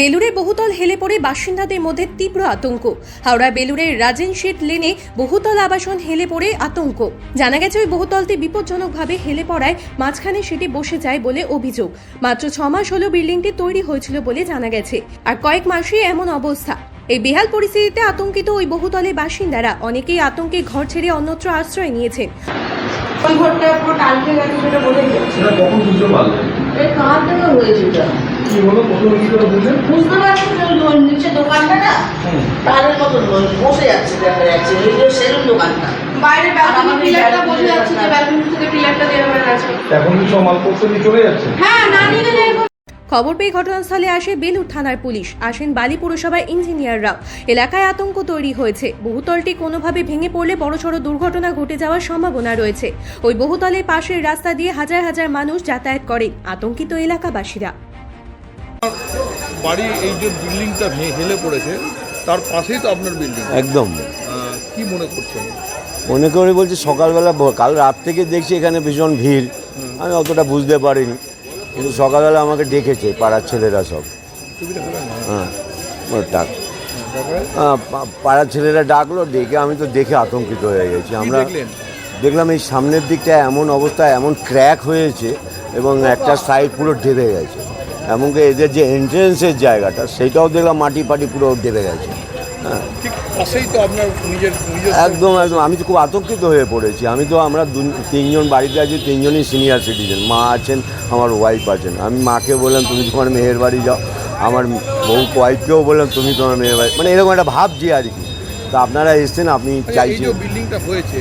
বেলুড়ে বহুতল হেলে পড়ে বাসিন্দাদের মধ্যে তীব্র আতঙ্ক। হাওড়া বেলুড়ের রাজেন শেঠ লেনে বহুতল আবাসন হেলে পড়ে আতঙ্ক। জানা গেছে ওই বহুতলটি বিপজ্জনকভাবে হেলে পড়ায় মাঝখানে সেটি বসে যায় বলে অভিযোগ। মাত্র ছ মাস হলো বিল্ডিংটি তৈরি হয়েছিল বলে জানা গেছে। আর কয়েক মাসেই এমন অবস্থা। এই বেহাল পরিস্থিতিতে আতঙ্কিত ওই বহুতলের বাসিন্দারা অনেকেই আতঙ্কে ঘর ছেড়ে অন্যত্র আশ্রয় নিয়েছেন। ওই ঘরটা পুরো টালকে গেছে সেটা বলে সেটা কখন বুঝতে পারলেন এই কার থেকে হয়েছে এটা কি হলো প্রথমে কি করে বুঝলেন বুঝতে পারছি না ওই নিচে দোকানটা না তারের মতন বসে যাচ্ছে দেখা যাচ্ছে ওই যে সেলুন দোকানটা। বাইরে ব্যালকনি পিলারটা বসে যাচ্ছে যে ব্যালকনি থেকে পিলারটা দেওয়া হয়ে আছে এখন কি সব করতে চলে যাচ্ছে? হ্যাঁ না নিয়ে গেলে খবর পেয়ে ঘটনাস্থলে আসে বেলুর থানার পুলিশ। আসেন বালি পুরসভার ইঞ্জিনিয়াররাও এলাকায় আতঙ্ক তৈরি হয়েছে। বহুতলটি কোনোভাবে ভেঙে পড়লে বড়সড় দুর্ঘটনা ঘটে যাওয়ার সম্ভাবনা রয়েছে। ওই বহুতলের পাশের রাস্তা দিয়ে হাজার হাজার মানুষ যাতায়াত করে আতঙ্কিত এলাকাবাসীরা। বাড়ি এই যে বিল্ডিংটা হেলে পড়েছে তার পাশেই তো আপনার বিল্ডিং। একদম। কি মনে করছেন? মনে করে বলছি সকালবেলা কাল রাত থেকে দেখছি এখানে ভীষণ ভিড়। আমি অতটা বুঝতে পারিনি। কিন্তু সকালবেলা আমাকে ডেকেছে পাড়ার ছেলেরা সব। হ্যাঁ ডাক হ্যাঁ, পাড়ার ছেলেরা ডাকলো ডেকে আমি তো দেখে আতঙ্কিত হয়ে গেছি। আমরা দেখলাম এই সামনের দিকটা এমন অবস্থা এমন ক্র্যাক হয়েছে এবং একটা সাইড পুরো ডেবে গেছে। এমনকি এদের যে এন্ট্রেন্সের জায়গাটা সেটাও দেখলাম মাটি পাটি পুরো ডেবে গেছে। ঠিক পাশেই তো আপনার নিজের নিজের একদম একদম। আমি তো খুব আতঙ্কিত হয়ে পড়েছি। আমি তো আমরা তিনজন বাড়িতে আছি তিনজনই সিনিয়র সিটিজেন মা আছেন আমার ওয়াইফ আছেন। আমি মাকে বললাম তুমি তোমার মেয়ের বাড়ি যাও। আমার বউ ওয়াইফকেও বললাম তুমি তোমার মেয়ের বাড়ি মানে এরকম একটা ভাবছি আর কি। তা আপনারা এসছেন আপনি আচ্ছা, চাইছেন। বিল্ডিংটা হয়েছে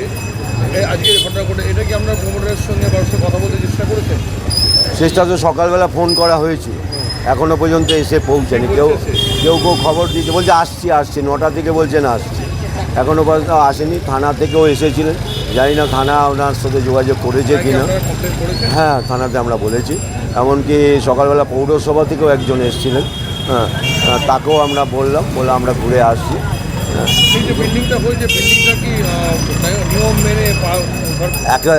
আজকে ঘটনা ঘটে এটা কি আপনার প্রমোটারের সঙ্গে কারোর কথা বলতে চেষ্টা করেছেন? তো সকালবেলা ফোন করা হয়েছে। এখনও পর্যন্ত এসে পৌঁছেনি। কেউ কেউ কেউ খবর দিয়েছে বলছে আসছি আসছি নটা থেকে বলছেন আসছি। এখনও পর্যন্ত আসেনি থানা থেকেও এসেছিলেন জানি না থানা ওনার সাথে যোগাযোগ করেছে কি করেছেন? হ্যাঁ থানাতে আমরা বলেছি। এমনকি সকালবেলা পৌরসভা থেকেও একজন এসেছিলেন। হ্যাঁ আহ, তাকেও আমরা বললাম বলে আমরা ঘুরে আসছি। হ্যাঁ,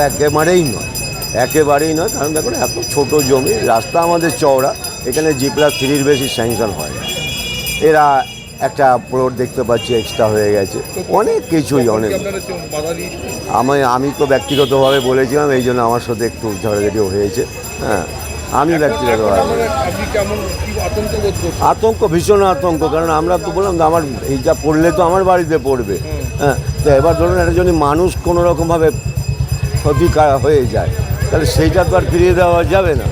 একেবারেই নয়। একেবারেই নয় কারণ দেখুন এত ছোট জমি রাস্তা আমাদের চওড়া এখানে জি প্লাস থ্রির বেশি স্যাংশন হয় না। এরা একটা প্লট দেখতে পাচ্ছি এক্সট্রা হয়ে গেছে। অনেক কিছুই অনেক। আমি আমি তো ব্যক্তিগতভাবে বলেছিলাম এই জন্য আমার সাথে একটু ঝগড়াঝাটিও হয়েছে। হ্যাঁ আমি ব্যক্তিগতভাবে। আতঙ্ক ভীষণ আতঙ্ক কারণ আমরা তো বললাম যে আমার এইটা পড়লে তো আমার বাড়িতে পড়বে। হ্যাঁ তো এবার ধরুন একটা যদি মানুষ কোনো রকমভাবে ক্ষতিকার হয়ে যায় তাহলে সেইটা তো আর ফিরিয়ে দেওয়া যাবে না।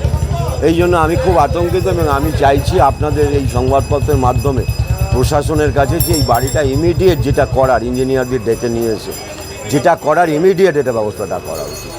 এই জন্য আমি খুব আতঙ্কিত এবং আমি চাইছি আপনাদের এই সংবাদপত্রের মাধ্যমে প্রশাসনের কাছে যে এই বাড়িটা ইমিডিয়েট যেটা করার ইঞ্জিনিয়ারদের ডেকে নিয়ে এসে যেটা করার ইমিডিয়েট এটা ব্যবস্থাটা করা উচিত।